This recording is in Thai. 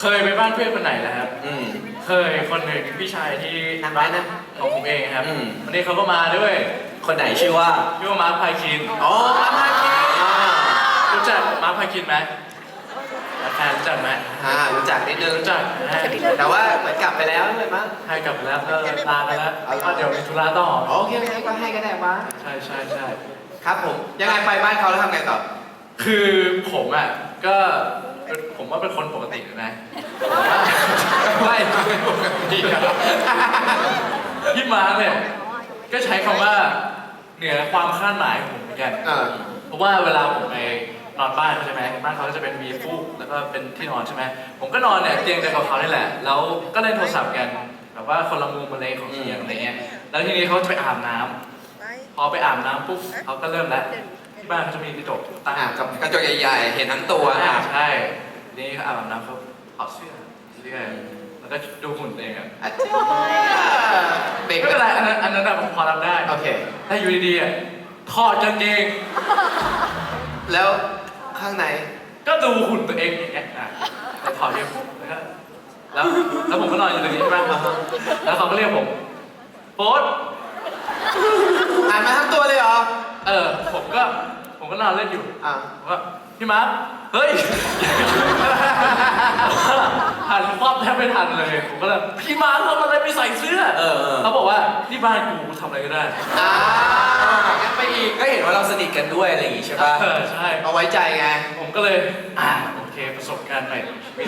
เคยไปบ้านเพื่อนคนไหนแล้วครับ อืม เคยคนหนึ่งพี่ชายที่นั่งไว้นะของผมเองครับ อืม วันนี้เขาก็มาด้วยคนไหนชื่อว่า พี่ว่ามาร์คพายคิน อ๋อมาพาคินอ่ารู้จักมาร์คพายคินไหมแฟนรู้จักไหมอ่ารู้จักนิดนึงรู้จักให้แต่ว่าเหมือนกลับไปแล้วเลยมั้ง ให้กลับไปแล้วก็ลาไปแล้วก็เดี๋ยวมีธุระต่อ โอเคโอเคก็ให้ก็ได้วะใช่ใช่ใช่ ครับผม ยังไงไปบ้านเขาแล้วทำไงต่อ คือผมอะก็ผมว่าเป็นคนปกตินะแต่ว่า ไม่ไม่ปกติครับ พี่มาร์คเนี่ยก็ใช้คำว่าเหนือความคาดหมายของผมเหมือนกันเออเพราะว่าเวลาผมไปนอนบ้านเขาใช่ไหมบ้านเขาก็จะเป็นมีฟูกแล้วก็เป็นที่นอนใช่ไหมผมก็นอนเนี่ยเตียงเดียวกับเขานี่แหละ แล้วก็เล่นโทรศัพท์กันแบบว่าคนละมุมอะไรของเตียงอะไรเงี้ยแล้วทีนี้เขาจะไปอาบน้ำพอไปอาบน้ำปุ๊บเขาก็เริ่มแล้วที่บ้านเขาจะมีกระจกตั้งอ่ากับกระจกใหญ่ๆ เห็นทั้งตัวอ่าอะใช่ทีนี้เขาอาบน้ำเขาถอดเสื้อ เสื้อแล้วก็ดูหุ่นตัวเองอะอะเด็กไม่เป็นไรอันนั้นอันนั้นอะผมพอรับได้โอเค ถ้าอยู่ดีๆอะถอดกางเกงแล้วข้างในก็ดูหุ่นตัวเองอย่างเงี้ยอะแล้วถอดเกงแล้วก็แล้วแล้วผมก็นอนอยู่ตรงนี้ใช่ไหมแล้วเขาก็เรียกผมโป๊ด อ่านมาทั้งตัวเลยเหรอ เออ ผมก็ ผมก็นอนเล่นอยู่อ่าผมก็พี่มาร์คเฮ้ยหันควับแทบ ไม่ทันเลยผมก็เลยพี่มาร์คทำอะไรไปใส่เสื้อเออเออ เขาบอกว่าที่บ้านกูกูทำอะไรก็ได้อ่างั้นไปอีกก็เห็นว่าเราสนิทกันด้วยอะไรอย่างงี้ใช่ปะเออใช่เอาไว้ใจไง ผมก็เลยอ่าโอเคประสบการณ์ใหม่ในชีวิต